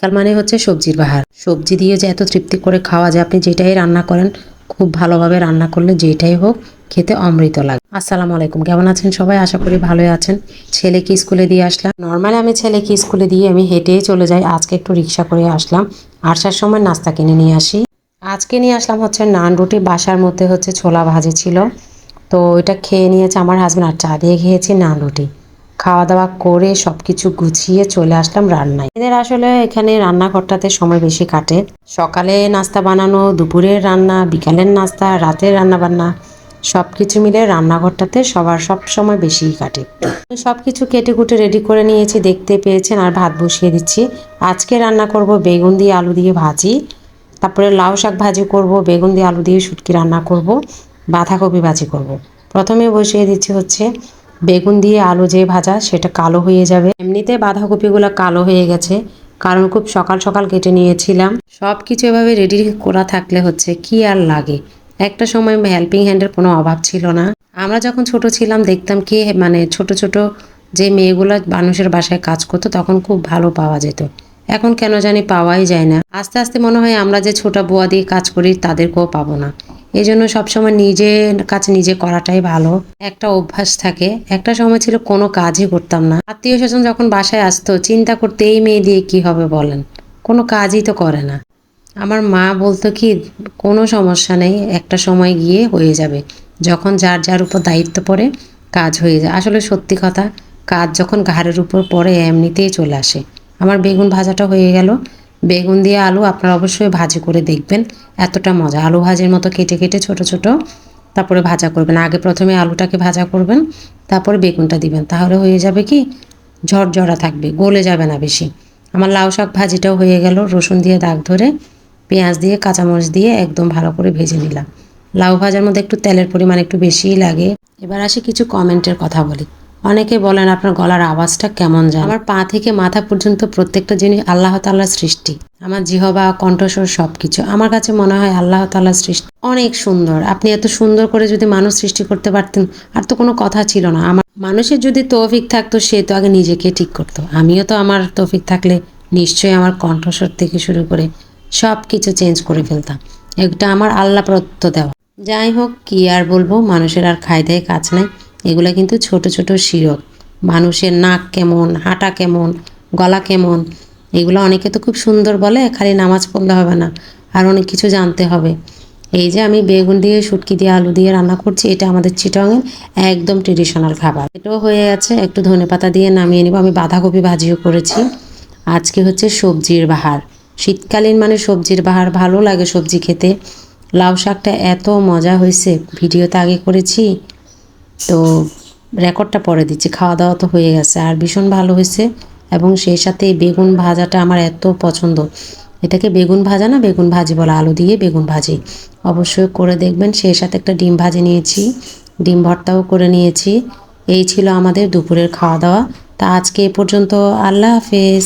শীতকাল মানে হচ্ছে সবজির বাহার। সবজি দিয়ে যে এত তৃপ্তি করে খাওয়া যায়, আপনি যেটাই রান্না করেন, খুব ভালোভাবে রান্না করলে যেটাই হোক, খেতে অমৃত লাগে। আসসালামু আলাইকুম, কেমন আছেন সবাই? আশা করি ভালোই আছেন। ছেলেকে স্কুলে দিয়ে আসলাম। নর্মালি আমি ছেলেকে স্কুলে দিয়ে আমি হেঁটেই চলে যাই। আজকে একটু রিক্সা করে আসলাম। আসার সময় নাস্তা কিনে নিয়ে আসি। আজকে নিয়ে আসলাম হচ্ছে নান রুটি। বাসার মধ্যে হচ্ছে ছোলা ভাজি ছিল। তো এটা খেয়ে নিয়েছে আমার হাজব্যান্ড আর চা দিয়ে খেয়েছি নান রুটি। খাওয়া দাওয়া করে সব কিছু গুছিয়ে চলে আসলাম রান্নায়। এদের আসলে এখানে রান্নাঘরটাতে সময় বেশি কাটে। সকালে নাস্তা বানানো, দুপুরের রান্না, বিকালের নাস্তা, রাতের রান্না বান্না সব কিছু মিলে রান্নাঘরটাতে সবার সব সময় বেশিই কাটে। সব কিছু কেটে কুটে রেডি করে নিয়েছি, দেখতে পেয়েছেন আর ভাত বসিয়ে দিচ্ছি। আজকে রান্না করব বেগুন দিয়ে আলু দিয়ে ভাজি, তারপরে লাউ শাক ভাজি করব, বেগুন দিয়ে আলু দিয়ে শুটকি রান্না করব, বাঁধাকপি ভাজি করব। প্রথমে বসিয়ে দিচ্ছি হচ্ছে বেগুন দিয়ে আলু যে ভাজা, সেটা কালো হয়ে যাবে। এমনিতে বাঁধাকপিগুলো কালো হয়ে গেছে, কারণ খুব সকাল সকাল কেটে নিয়েছিলাম। সব কিছু এভাবে রেডি করা থাকলে হচ্ছে কি আর লাগে? একটা সময় হেল্পিং হ্যান্ডের কোনো অভাব ছিল না। আমরা যখন ছোট ছিলাম, দেখতাম কি মানে ছোট ছোট যে মেয়েগুলো মানুষের বাসায় কাজ করতো, তখন খুব ভালো পাওয়া যেত। এখন কেন জানি পাওয়াই যায় না। আস্তে আস্তে মনে হয় আমরা যে ছোটা বুয়া দিয়ে কাজ করি, তাদেরকেও পাবো না। এই জন্য সবসময় নিজের কাজ নিজে করাটাই ভালো। একটা অভ্যাস থাকে। একটা সময় ছিল কোনো কাজই করতাম না। আত্মীয় স্বজন যখন বাসায় আসতো, চিন্তা করতে, এই মেয়ে দিয়ে কি হবে বলেন? কোনো কাজই তো করে না। আমার মা বলতো কি, কোনো সমস্যা নেই, একটা সময় গিয়ে হয়ে যাবে। যখন যার যার উপর দায়িত্ব পড়ে, কাজ হয়ে যায়। আসলে সত্যি কথা, কাজ যখন ঘাড়ের উপর পড়ে, এমনিতেই চলে আসে। আমার বেগুন ভাজাটা হয়ে গেল। বেগুন দিয়ে আলু আপনারা অবশ্যই ভাজি করে দেখবেন। এতটা মজা। আলু ভাজির মতো কেটে কেটে ছোট ছোট তারপরে ভাজা করবেন। আগে প্রথমে আলুটাকে ভাজা করবেন, তারপরে বেগুনটা দিবেন। তাহলে হয়ে যাবে কি? ঝরঝরা থাকবে, গলে যাবে না বেশি। আমার লাউ শাক ভাজিটাও হয়ে গেল। রসুন দিয়ে দাগ ধরে পেঁয়াজ দিয়ে কাঁচামরিচ দিয়ে একদম ভালো করে ভেজে নিলাম। লাউ ভাজার মধ্যে একটু তেলের পরিমাণ একটু বেশিই লাগে। এবার আসি কিছু কমেন্টের কথা বলি। অনেকে বলেন, আপনার গলার আওয়াজটা কেমন যায় আমার পা থেকে মাথা পর্যন্ত প্রত্যেকটা জিনিস আল্লাহ তাল্লাহ সৃষ্টি। আমার জিহবা, কণ্ঠস্বর সব কিছু আমার কাছে মনে হয় আল্লাহ তাল্লাহ সৃষ্টি। অনেক সুন্দর। আপনি এত সুন্দর করে যদি মানুষ সৃষ্টি করতে পারতেন, আর তো কোনো কথা ছিল না। আমার মানুষের যদি তৌফিক থাকতো, সে তো আগে নিজেকে ঠিক করতো। আমিও তো আমার তৌফিক থাকলে নিশ্চয়ই আমার কণ্ঠস্বর থেকে শুরু করে সব কিছু চেঞ্জ করে ফেলতাম। এটা আমার আল্লাহ প্রত্য দেওয়া। যাই হোক, কি আর বলব? মানুষের আর খাই দেয় কাজ নাই। এগুলো কিন্তু ছোট ছোট শিরক। মানুষের নাক কেমন, হাঁটা কেমন, গলা কেমন, এগুলো অনেকে তো খুব সুন্দর বলে, খালি নামাজ পড়লে হবে না, আর অনেক কিছু জানতে হবে। এই যে আমি বেগুন দিয়ে, শুটকি দিয়ে, আলু দিয়ে রান্না করছি, এটা আমাদের চিটংয়ের একদম ট্রেডিশনাল খাবার। এটাও হয়ে আছে একটু ধনে পাতা দিয়ে নামিয়ে নিব। আমি বাঁধাকপি ভাজিও করেছি। আজকে হচ্ছে সবজির বাহার। শীতকালীন মানে সবজির বাহার, ভালো লাগে সবজি খেতে। লাউ শাকটা এত মজা হয়েছে, ভিডিওতে আগে করেছি। তো রেকর্ডটা পরে দিচ্ছি। খাওয়া দাওয়া তো হয়ে গেছে। আর ভীষণ ভালো হয়েছে। এবং সেই সাথে বেগুন ভাজাটা আমার এত পছন্দ। এটাকে বেগুন ভাজা না বেগুন ভাজি বলে, আলু দিয়ে বেগুন ভাজি। অবশ্যই করে দেখবেন। সেই সাথে একটা ডিম ভাজি নিয়েছি। ডিম ভর্তাও করে নিয়েছি। এই ছিল আমাদের দুপুরের খাওয়া দাওয়া। তা আজকে এ পর্যন্ত আল্লাহ হাফেজ।